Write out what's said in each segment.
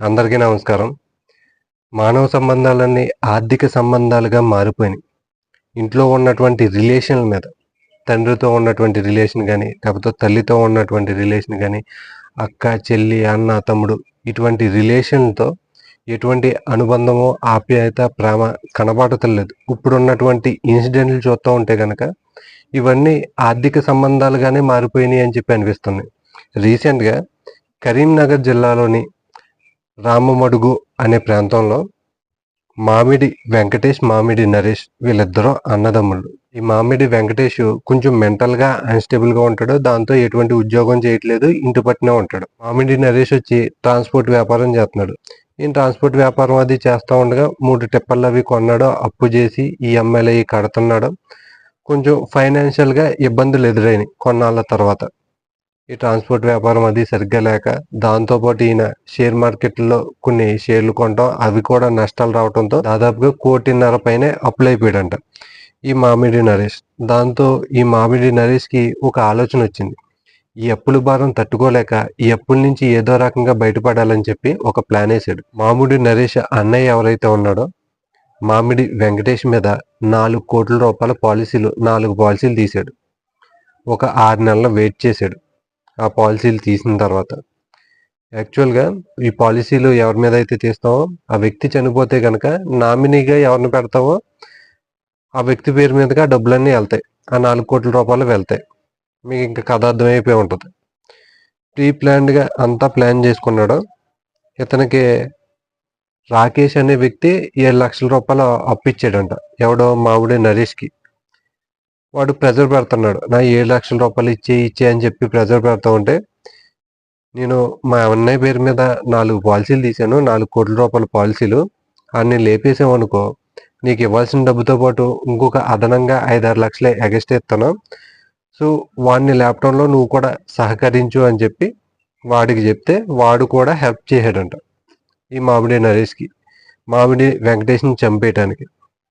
అందరికీ నమస్కారం. మానవ సంబంధాలన్నీ ఆర్థిక సంబంధాలుగా మారిపోయినాయి. ఇంట్లో ఉన్నటువంటి రిలేషన్ల మీద తండ్రితో ఉన్నటువంటి రిలేషన్ కానీ లేకపోతే తల్లితో ఉన్నటువంటి రిలేషన్ కానీ అక్క చెల్లి అన్న తమ్ముడు ఇటువంటి రిలేషన్తో ఎటువంటి అనుబంధమో ఆప్యాయత ప్రేమ కనబడతలేదు ఇప్పుడు ఉన్నటువంటి ఇన్సిడెంట్లు చూస్తూ ఉంటే కనుక ఇవన్నీ ఆర్థిక సంబంధాలుగానే మారిపోయినాయి అని చెప్పి అనిపిస్తుంది. రీసెంట్గా కరీంనగర్ జిల్లాలోని రామమడుగు అనే ప్రాంతంలో మామిడి వెంకటేష్ మామిడి నరేష్ వీళ్ళిద్దరూ అన్నదమ్ముళ్ళు. ఈ మామిడి వెంకటేష్ కొంచెం మెంటల్గా అన్స్టేబుల్గా ఉంటాడు. దాంతో ఎటువంటి ఉద్యోగం చేయట్లేదు. ఇంటి పట్టునే ఉంటాడు. మామిడి నరేష్ వచ్చి ట్రాన్స్పోర్ట్ వ్యాపారం చేస్తున్నాడు. ఈయన ట్రాన్స్పోర్ట్ వ్యాపారం అది చేస్తూ ఉండగా మూడు టిప్పర్లు అవి కొన్నాడు. అప్పు చేసి ఈ ఎమ్మెల్యే కడుతున్నాడు. కొంచెం ఫైనాన్షియల్గా ఇబ్బందులు ఎదురైనాయి కొన్నాళ్ళ తర్వాత. ఈ ట్రాన్స్పోర్ట్ వ్యాపారం అది సరిగ్గా లేక దాంతోపాటు ఈయన షేర్ మార్కెట్లో కొన్ని షేర్లు కొనడం అవి కూడా నష్టాలు రావడంతో దాదాపుగా కోటిన్నర పైనే అప్పులు అయిపోయాడంట ఈ మామిడి నరేష్. దాంతో ఈ మామిడి నరేష్కి ఒక ఆలోచన వచ్చింది. ఈ అప్పుల భారం తట్టుకోలేక ఈ అప్పుల నుంచి ఏదో రకంగా బయటపడాలని చెప్పి ఒక ప్లాన్ వేసాడు మామిడి నరేష్ అన్నయ్య ఎవరైతే ఉన్నాడో మామిడి వెంకటేష్ మీద నాలుగు కోట్ల రూపాయల పాలసీలు నాలుగు పాలసీలు తీశాడు. ఒక ఆరు నెలలు వెయిట్ చేశాడు. ఆ పాలసీలు తీసిన తర్వాత. యాక్చువల్గా ఈ పాలసీలు ఎవరి మీద అయితే తీస్తామో ఆ వ్యక్తి చనిపోతే కనుక నామినీగా ఎవరిని పెడతామో ఆ వ్యక్తి పేరు మీదుగా డబ్బులన్నీ వెళ్తాయి. ఆ నాలుగు కోట్ల రూపాయలు వెళ్తాయి. మీకు ఇంకా కథ అర్థమైపోయి ఉంటుంది. ప్రీ ప్లాన్డ్గా అంతా ప్లాన్ చేసుకున్నాడు. ఇతనికి రాకేష్ అనే వ్యక్తి ఏడు లక్షల రూపాయలు అప్పిచ్చాడంట. ఎవడో మామిడి నరేష్కి. వాడు ప్రెజర్ పెడుతున్నాడు. నా ఏడు లక్షల రూపాయలు ఇచ్చే ఇచ్చే అని చెప్పి ప్రెజర్ పెడతా ఉంటే నేను మా అన్నయ్య పేరు మీద నాలుగు పాలసీలు తీశాను. నాలుగు కోట్ల రూపాయల పాలసీలు. అన్ని లేపేసామనుకో నీకు ఇవ్వాల్సిన డబ్బుతో పాటు ఇంకొక అదనంగా ఐదారు లక్షలే ఎగస్ట్ ఇస్తాను సో వాడిని ల్యాప్టాప్లో నువ్వు కూడా సహకరించు అని చెప్పి వాడికి చెప్తే వాడు కూడా హెల్ప్ చేశాడంట ఈ మామిడి నరేష్కి. మామిడి వెంకటేష్ని చంపేయటానికి.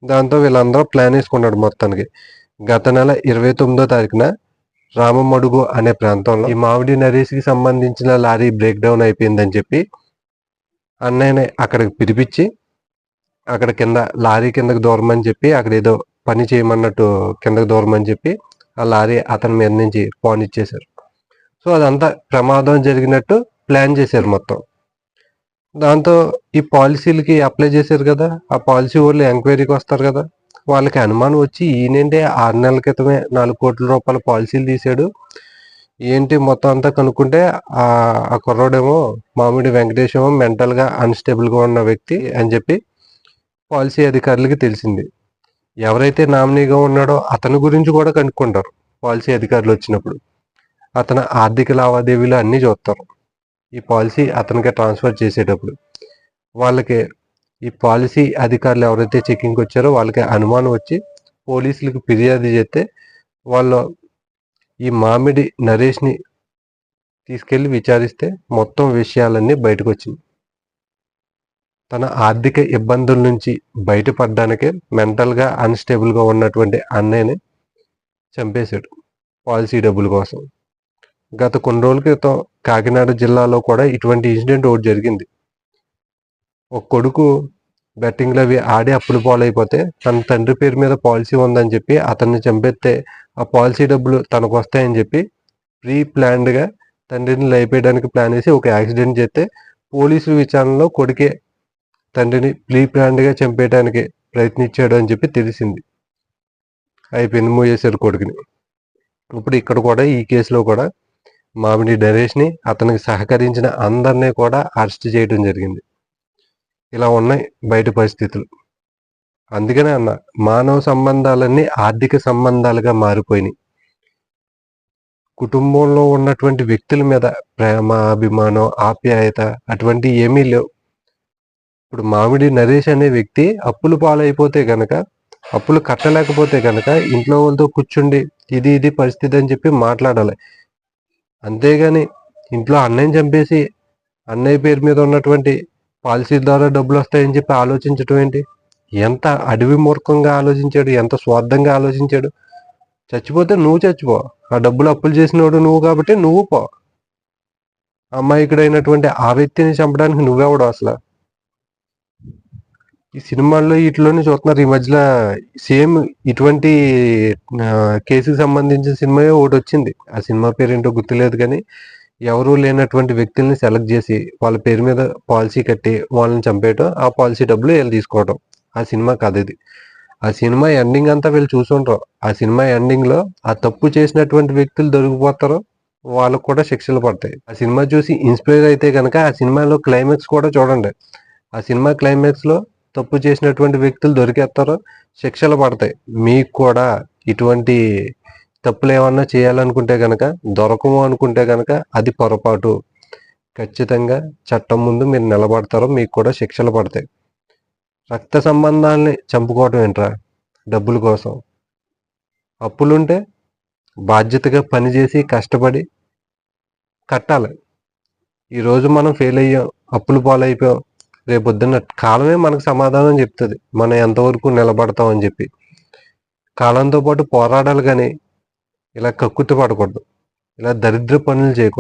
దాంతో వీళ్ళందరూ ప్లాన్ వేసుకున్నాడు మొత్తానికి. గత నెల ఇరవై తొమ్మిదో తారీఖున రామమడుగు అనే ప్రాంతంలో ఈ మామిడి నరేష్కి సంబంధించిన లారీ బ్రేక్ డౌన్ అయిపోయిందని చెప్పి అన్నయ్యని అక్కడికి పిలిపించి అక్కడ కింద లారీ కిందకి దూరమని చెప్పి అక్కడ ఏదో పని చేయమన్నట్టు కిందకి దూరమని చెప్పి ఆ లారీ అతని మీద నుంచి ఫోన్ ఇచ్చేశారు. సో అదంతా ప్రమాదం జరిగినట్టు ప్లాన్ చేశారు మొత్తం. దాంతో ఈ పాలసీలకి అప్లై చేశారు కదా ఆ పాలసీ వాళ్ళు ఎంక్వైరీకి వస్తారు కదా. వాళ్ళకి అనుమానం వచ్చి ఈయనంటే ఆరు నెలల క్రితమే నాలుగు కోట్ల రూపాయల పాలసీలు తీశాడు. ఏంటి మొత్తం అంతా కనుక్కుంటే ఆ కుర్రోడేమో మామిడి వెంకటేశమో ఏమో మెంటల్గా అన్స్టేబుల్గా ఉన్న వ్యక్తి అని చెప్పి పాలసీ అధికారులకి తెలిసింది. ఎవరైతే నామినీగా ఉన్నాడో అతని గురించి కూడా కనుక్కుంటారు పాలసీ అధికారులు వచ్చినప్పుడు. అతని ఆర్థిక లావాదేవీలు అన్నీ చూస్తారు. ఈ పాలసీ అతనికి ట్రాన్స్ఫర్ చేసేటప్పుడు. వాళ్ళకి ఈ పాలసీ అధికారులు ఎవరైతే చెకింగ్ వచ్చారో వాళ్ళకి అనుమానం వచ్చి పోలీసులకు ఫిర్యాదు చేస్తే వాళ్ళు ఈ మామిడి నరేష్ని తీసుకెళ్ళి విచారిస్తే మొత్తం విషయాలన్నీ బయటకు వచ్చింది. తన ఆర్థిక ఇబ్బందుల నుంచి బయటపడడానికే మెంటల్గా అన్స్టేబుల్గా ఉన్నటువంటి అన్నయ్యని చంపేశాడు పాలసీ డబ్బుల కోసం. గత కొన్ని రోజుల క్రితం కాకినాడ జిల్లాలో కూడా ఇటువంటి ఇన్సిడెంట్ ఒకటి జరిగింది. ఒక కొడుకు బెట్టింగ్లు అవి ఆడి అప్పులు పాలైపోతే తన తండ్రి పేరు మీద పాలసీ ఉందని చెప్పి అతన్ని చంపేస్తే ఆ పాలసీ డబ్బులు తనకు వస్తాయని చెప్పి ప్రీ ప్లాన్డ్గా తండ్రిని లేపేయడానికి ప్లాన్ వేసి ఒక యాక్సిడెంట్ చేస్తే పోలీసుల విచారణలో కొడుకే తండ్రిని ప్రీ ప్లాన్డ్గా చంపేయడానికి ప్రయత్నించాడు అని చెప్పి తెలిసింది. అయిపోయింది మూసేశారు కొడుకుని. ఇప్పుడు ఇక్కడ కూడా ఈ కేసులో కూడా మామిడి నరేష్ని అతనికి సహకరించిన అందరినీ కూడా అరెస్ట్ చేయడం జరిగింది. ఇలా ఉన్నాయి బయట పరిస్థితులు. అందుకనే అన్న మానవ సంబంధాలన్నీ ఆర్థిక సంబంధాలుగా మారిపోయినాయి. కుటుంబంలో ఉన్నటువంటి వ్యక్తుల మీద ప్రేమ అభిమానం ఆప్యాయత అటువంటి ఏమీ లేవు. ఇప్పుడు మామిడి నరేష్ అనే వ్యక్తి అప్పులు పాలైపోతే గనక అప్పులు కట్టలేకపోతే గనక ఇంట్లో వాళ్ళతో కూర్చుండి ఇది ఇది పరిస్థితి అని చెప్పి మాట్లాడాలి. అంతేగాని ఇంట్లో అన్నయ్యని చంపేసి అన్నయ్య పేరు మీద ఉన్నటువంటి పాలసీ ద్వారా డబ్బులు వస్తాయని చెప్పి ఆలోచించడం ఏంటి? ఎంత అడవి మూర్ఖంగా ఆలోచించాడు? ఎంత స్వార్థంగా ఆలోచించాడు? చచ్చిపోతే నువ్వు చచ్చిపో. ఆ డబ్బులు అప్పులు చేసినోడు నువ్వు కాబట్టి నువ్వు పో. అమాయకుడైనటువంటి ఆ వ్యక్తిని చంపడానికి నువ్వెవడు అసలు? ఈ సినిమాల్లో వీటిలోనే చూస్తున్నారు. ఈ మధ్యలో సేమ్ ఇటువంటి కేసుకి సంబంధించిన సినిమా ఒకటి వచ్చింది ఆ సినిమా పేరు ఏంటో గుర్తులేదు కానీ ఎవరూ లేనటువంటి వ్యక్తుల్ని సెలెక్ట్ చేసి వాళ్ళ పేరు మీద పాలసీ కట్టి వాళ్ళని చంపేయటం ఆ పాలసీ డబ్బులు వీళ్ళు తీసుకోవటం. ఆ సినిమా కథ ఇది. ఆ సినిమా ఎండింగ్ అంతా వీళ్ళు చూసుంటారు ఆ సినిమా ఎండింగ్లో ఆ తప్పు చేసినటువంటి వ్యక్తులు దొరికిపోతారు. వాళ్ళకు కూడా శిక్షలు పడతాయి. ఆ సినిమా చూసి ఇన్స్పైర్ అయితే కనుక ఆ సినిమాలో క్లైమాక్స్ కూడా చూడండి. ఆ సినిమా క్లైమాక్స్లో తప్పు చేసినటువంటి వ్యక్తులు దొరికేస్తారు. శిక్షలు పడతాయి. మీకు కూడా ఇటువంటి తప్పులు ఏమన్నా చేయాలనుకుంటే కనుక దొరకము అనుకుంటే కనుక అది పొరపాటు. ఖచ్చితంగా చట్టం ముందు మీరు నిలబడతారో మీకు కూడా శిక్షలు పడతాయి. రక్త సంబంధాలని చంపుకోవటం ఏంట్రా? డబ్బుల కోసం. అప్పులుంటే బాధ్యతగా పనిచేసి కష్టపడి కట్టాలి. ఈరోజు మనం ఫెయిల్ అయ్యాం అప్పులు పాలైపోయాం. రేపొద్దున్న కాలమే మనకు సమాధానం చెప్తుంది. మనం ఎంతవరకు నిలబడతాం అని చెప్పి. కాలంతో పాటు పోరాడాలి కానీ ఇలా కక్కుర్తి పడకూడదు. ఇలా దరిద్ర పనులు చేయకూడదు.